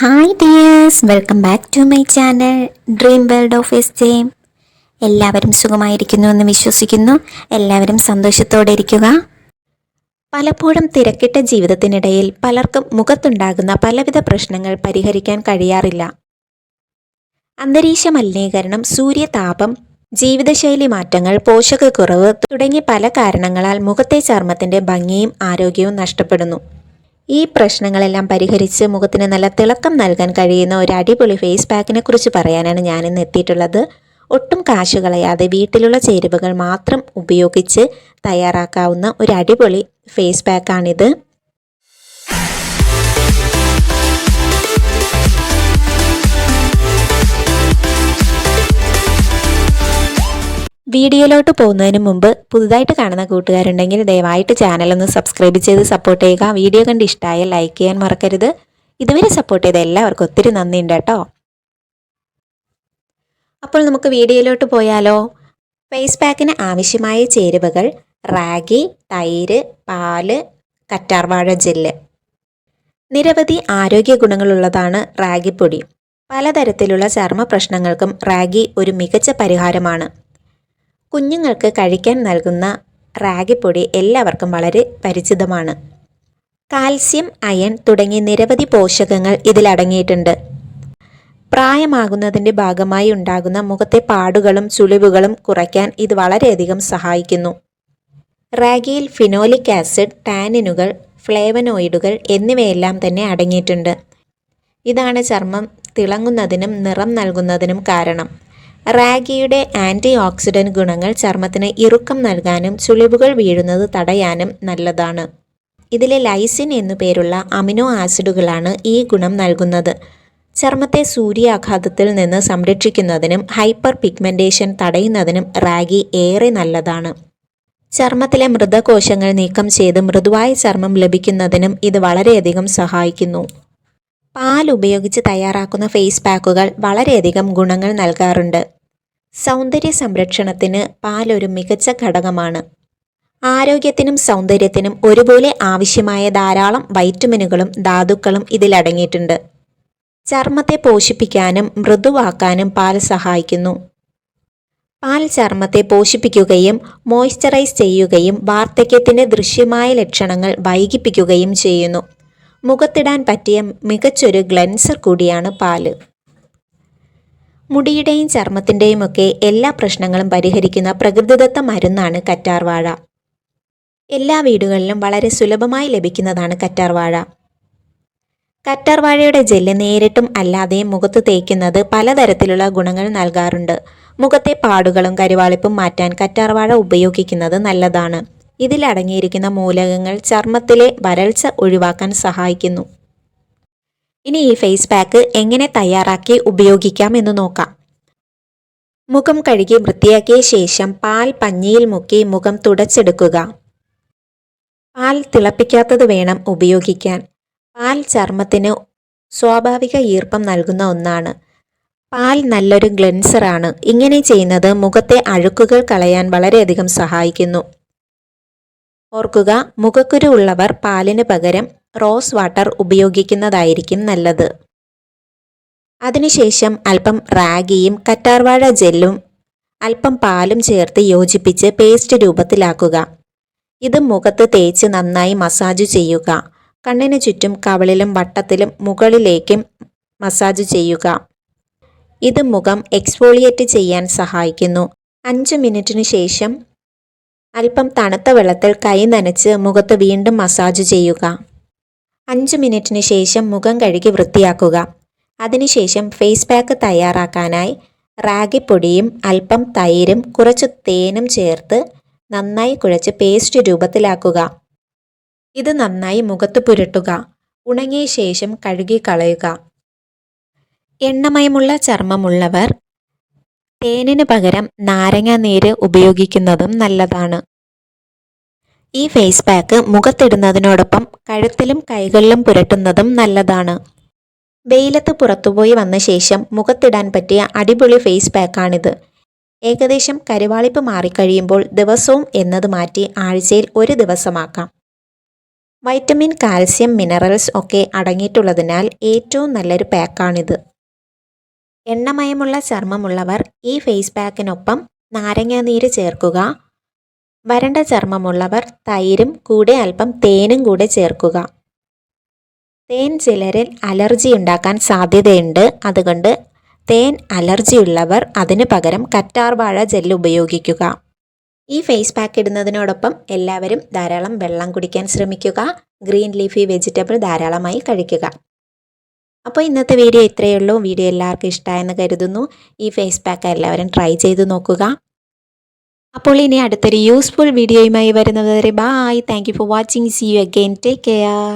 Hi dears welcome back to my channel dream world of S Jaime എല്ലാവരും സുഖമായിരിക്കുന്നു എന്ന് വിശ്വസിക്കുന്നു. എല്ലാവരും സന്തോഷത്തോടെ ഇരിക്കുക. പലപ്പോഴും തിരക്കിട്ട ജീവിതത്തിനിടയിൽ പലർക്കും മുഖത്തുണ്ടാകുന്ന പലവിധ പ്രശ്നങ്ങൾ പരിഹരിക്കാൻ കഴിയാറില്ല. അന്തരീക്ഷ മലിനീകരണം സൂര്യതാപം ജീവിതശൈലി മാറ്റങ്ങൾ പോഷകക്കുറവ് തുടങ്ങി പല കാരണങ്ങളാൽ മുഖത്തെ ചർമ്മത്തിന്റെ ഭംഗിയും ആരോഗ്യവും നഷ്ടപ്പെടുന്നു. ഈ പ്രശ്നങ്ങളെല്ലാം പരിഹരിച്ച് മുഖത്തിന് നല്ല തിളക്കം നൽകാൻ കഴിയുന്ന ഒരു അടിപൊളി ഫേസ് പാക്കിനെ കുറിച്ച് പറയാനാണ് ഞാനിന്ന് എത്തിയിട്ടുള്ളത്. ഒട്ടും കാശ് കളയാതെ വീട്ടിലുള്ള ചേരുവകൾ മാത്രം ഉപയോഗിച്ച് തയ്യാറാക്കാവുന്ന ഒരു അടിപൊളി ഫേസ് പാക്കാണിത് വീഡിയോയിലോട്ട് പോകുന്നതിന് മുമ്പ് പുതുതായിട്ട് കാണുന്ന കൂട്ടുകാരുണ്ടെങ്കിൽ ദയവായിട്ട് ചാനൽ ഒന്ന് സബ്സ്ക്രൈബ് ചെയ്ത് സപ്പോർട്ട് ചെയ്യുക. വീഡിയോ കണ്ട് ഇഷ്ടമായ ലൈക്ക് ചെയ്യാൻ മറക്കരുത്. ഇതുവരെ സപ്പോർട്ട് ചെയ്ത എല്ലാവർക്കും ഒത്തിരി നന്ദിയുണ്ട് കേട്ടോ. അപ്പോൾ നമുക്ക് വീഡിയോയിലോട്ട് പോയാലോ? ഫേസ് പാക്കിന് ആവശ്യമായ ചേരുവകൾ റാഗി തൈര് പാൽ കറ്റാർവാഴ ജെല്ല്. നിരവധി ആരോഗ്യ ഗുണങ്ങളുള്ളതാണ് റാഗിപ്പൊടി. പലതരത്തിലുള്ള ചർമ്മ പ്രശ്നങ്ങൾക്കും റാഗി ഒരു മികച്ച പരിഹാരമാണ്. കുഞ്ഞുങ്ങൾക്ക് കഴിക്കാൻ നൽകുന്ന റാഗിപ്പൊടി എല്ലാവർക്കും വളരെ പരിചിതമാണ്. കാൽസ്യം അയൺ തുടങ്ങി നിരവധി പോഷകങ്ങൾ ഇതിലടങ്ങിയിട്ടുണ്ട് പ്രായമാകുന്നതിന്റെ ഭാഗമായി ഉണ്ടാകുന്ന മുഖത്തെ പാടുകളും ചുളിവുകളും കുറയ്ക്കാൻ ഇത് വളരെയധികം സഹായിക്കുന്നു. റാഗിയിൽ ഫിനോലിക് ആസിഡ് ടാനിനുകൾ ഫ്ലേവനോയിഡുകൾ എന്നിവയെല്ലാം തന്നെ അടങ്ങിയിട്ടുണ്ട്. ഇതാണ് ചർമ്മം തിളങ്ങുന്നതിനും നിറം നൽകുന്നതിനും കാരണം. റാഗിയുടെ ആന്റി ഓക്സിഡന്റ് ഗുണങ്ങൾ ചർമ്മത്തിന് ഇറുക്കം നൽകാനും ചുളിവുകൾ വീഴുന്നത് തടയാനും നല്ലതാണ്. ഇതിലെ ലൈസിൻ എന്നു പേരുള്ള അമിനോ ആസിഡുകളാണ് ഈ ഗുണം നൽകുന്നത്. ചർമ്മത്തെ സൂര്യാഘാതത്തിൽ നിന്ന് സംരക്ഷിക്കുന്നതിനും ഹൈപ്പർ പിഗ്മെന്റേഷൻ തടയുന്നതിനും റാഗി ഏറെ നല്ലതാണ്. ചർമ്മത്തിലെ മൃതകോശങ്ങൾ നീക്കം ചെയ്ത് മൃദുവായ ചർമ്മം ലഭിക്കുന്നതിനും ഇത് വളരെയധികം സഹായിക്കുന്നു. പാൽ ഉപയോഗിച്ച് തയ്യാറാക്കുന്ന ഫേസ് പാക്കുകൾ വളരെയധികം ഗുണങ്ങൾ നൽകാറുണ്ട്. സൗന്ദര്യ സംരക്ഷണത്തിന് പാൽ ഒരു മികച്ച ഘടകമാണ്. ആരോഗ്യത്തിനും സൗന്ദര്യത്തിനും ഒരുപോലെ ആവശ്യമായ ധാരാളം വൈറ്റമിനുകളും ധാതുക്കളും ഇതിലടങ്ങിയിട്ടുണ്ട് ചർമ്മത്തെ പോഷിപ്പിക്കാനും മൃദുവാക്കാനും പാൽ സഹായിക്കുന്നു. പാൽ ചർമ്മത്തെ പോഷിപ്പിക്കുകയും മോയ്സ്ചറൈസ് ചെയ്യുകയും വാർദ്ധക്യത്തിന്റെ ദൃശ്യമായ ലക്ഷണങ്ങൾ വൈകിപ്പിക്കുകയും ചെയ്യുന്നു. മുഖത്തിടാൻ പറ്റിയ മികച്ചൊരു ഗ്ലൻസർ കൂടിയാണ് പാൽ. മുടിയുടെയും ചർമ്മത്തിന്റെയും ഒക്കെ എല്ലാ പ്രശ്നങ്ങളും പരിഹരിക്കുന്ന പ്രകൃതിദത്ത മരുന്നാണ് കറ്റാർവാഴ. എല്ലാ വീടുകളിലും വളരെ സുലഭമായി ലഭിക്കുന്നതാണ് കറ്റാർവാഴ. കറ്റാർവാഴയുടെ ജെല്ല് നേരിട്ടും അല്ലാതെയും മുഖത്ത് തേക്കുന്നത് പലതരത്തിലുള്ള ഗുണങ്ങൾ നൽകാറുണ്ട്. മുഖത്തെ പാടുകളും കരിവാളിപ്പും മാറ്റാൻ കറ്റാർവാഴ ഉപയോഗിക്കുന്നത് നല്ലതാണ്. ഇതിലടങ്ങിയിരിക്കുന്ന മൂലകങ്ങൾ ചർമ്മത്തിലെ വരൾച്ച ഒഴിവാക്കാൻ സഹായിക്കുന്നു. ഇനി ഈ ഫേസ് പാക്ക് എങ്ങനെ തയ്യാറാക്കി ഉപയോഗിക്കാം എന്ന് നോക്കാം. മുഖം കഴുകി വൃത്തിയാക്കിയ ശേഷം പാൽ പഞ്ഞിയിൽ മുക്കി മുഖം തുടച്ചെടുക്കുക. പാൽ തിളപ്പിക്കാത്തത് വേണം ഉപയോഗിക്കാൻ. പാൽ ചർമ്മത്തിന് സ്വാഭാവിക ഈർപ്പം നൽകുന്ന ഒന്നാണ്. പാൽ നല്ലൊരു ഗ്ലെൻസറാണ് ഇങ്ങനെ ചെയ്യുന്നത് മുഖത്തെ അഴുക്കുകൾ കളയാൻ വളരെയധികം സഹായിക്കുന്നു. ഓർക്കുക മുഖക്കുരു ഉള്ളവർ പാലിന് പകരം റോസ് വാട്ടർ ഉപയോഗിക്കുന്നതായിരിക്കും നല്ലത്. അതിനുശേഷം അല്പം റാഗിയും കറ്റാർവാഴ ജെല്ലും അല്പം പാലും ചേർത്ത് യോജിപ്പിച്ച് പേസ്റ്റ് രൂപത്തിലാക്കുക. ഇത് മുഖത്ത് തേച്ച് നന്നായി മസാജ് ചെയ്യുക. കണ്ണിന് ചുറ്റും കവളിലും വട്ടത്തിലും മുകളിലേക്കും മസാജ് ചെയ്യുക. ഇത് മുഖം എക്സ്ഫോളിയേറ്റ് ചെയ്യാൻ സഹായിക്കുന്നു. അഞ്ച് മിനിറ്റിന് ശേഷം അല്പം തണുത്ത വെള്ളത്തിൽ കൈ നനച്ച് മുഖത്ത് വീണ്ടും മസാജ് ചെയ്യുക. അഞ്ച് മിനിറ്റിന് ശേഷം മുഖം കഴുകി വൃത്തിയാക്കുക. അതിനുശേഷം ഫേസ് പാക്ക് തയ്യാറാക്കാനായി റാഗിപ്പൊടിയും അല്പം തൈരും കുറച്ച് തേനും ചേർത്ത് നന്നായി കുഴച്ച് പേസ്റ്റ് രൂപത്തിലാക്കുക. ഇത് നന്നായി മുഖത്ത് പുരട്ടുക. ഉണങ്ങിയ ശേഷം കഴുകി കളയുക. എണ്ണമയമുള്ള ചർമ്മമുള്ളവർ തേനിന് പകരം നാരങ്ങ നീര് ഉപയോഗിക്കുന്നതും നല്ലതാണ്. ഈ ഫേസ് പാക്ക് മുഖത്തിടുന്നതിനോടൊപ്പം കഴുത്തിലും കൈകളിലും പുരട്ടുന്നതും നല്ലതാണ്. വെയിലത്ത് പുറത്തുപോയി വന്ന ശേഷം മുഖത്തിടാൻ പറ്റിയ അടിപൊളി ഫേസ് പാക്കാണിത് ഏകദേശം കരുവാളിപ്പ് മാറിക്കഴിയുമ്പോൾ ദിവസവും എന്നത് മാറ്റി ആഴ്ചയിൽ ഒരു ദിവസമാക്കാം. വൈറ്റമിൻ കാൽസ്യം മിനറൽസ് ഒക്കെ അടങ്ങിയിട്ടുള്ളതിനാൽ ഏറ്റവും നല്ലൊരു പാക്കാണിത് എണ്ണമയമുള്ള ചർമ്മമുള്ളവർ ഈ ഫേസ് പാക്കിനൊപ്പം നാരങ്ങാനീര് ചേർക്കുക വരണ്ട ചർമ്മമുള്ളവർ തൈരും കൂടെ അല്പം തേനും കൂടെ ചേർക്കുക. തേൻ ചിലരിൽ അലർജി ഉണ്ടാക്കാൻ സാധ്യതയുണ്ട്. അതുകൊണ്ട് തേൻ അലർജി ഉള്ളവർ അതിന് പകരം കറ്റാർവാഴ ജെല്ല് ഉപയോഗിക്കുക. ഈ ഫേസ് പാക്ക് ഇടുന്നതിനോടൊപ്പം എല്ലാവരും ധാരാളം വെള്ളം കുടിക്കാൻ ശ്രമിക്കുക. ഗ്രീൻ ലീഫി വെജിറ്റബിൾ ധാരാളമായി കഴിക്കുക. അപ്പോൾ ഇന്നത്തെ വീഡിയോ ഇത്രയേ ഉള്ളൂ. വീഡിയോ എല്ലാവർക്കും ഇഷ്ടമായെന്ന് കരുതുന്നു. ഈ ഫേസ് പാക്ക് എല്ലാവരും ട്രൈ ചെയ്ത് നോക്കുക. അപ്പോൾ ഇനി അടുത്തൊരു യൂസ്ഫുൾ വീഡിയോയുമായി വരുന്നതുവരെ bye thank you for watching see you again take care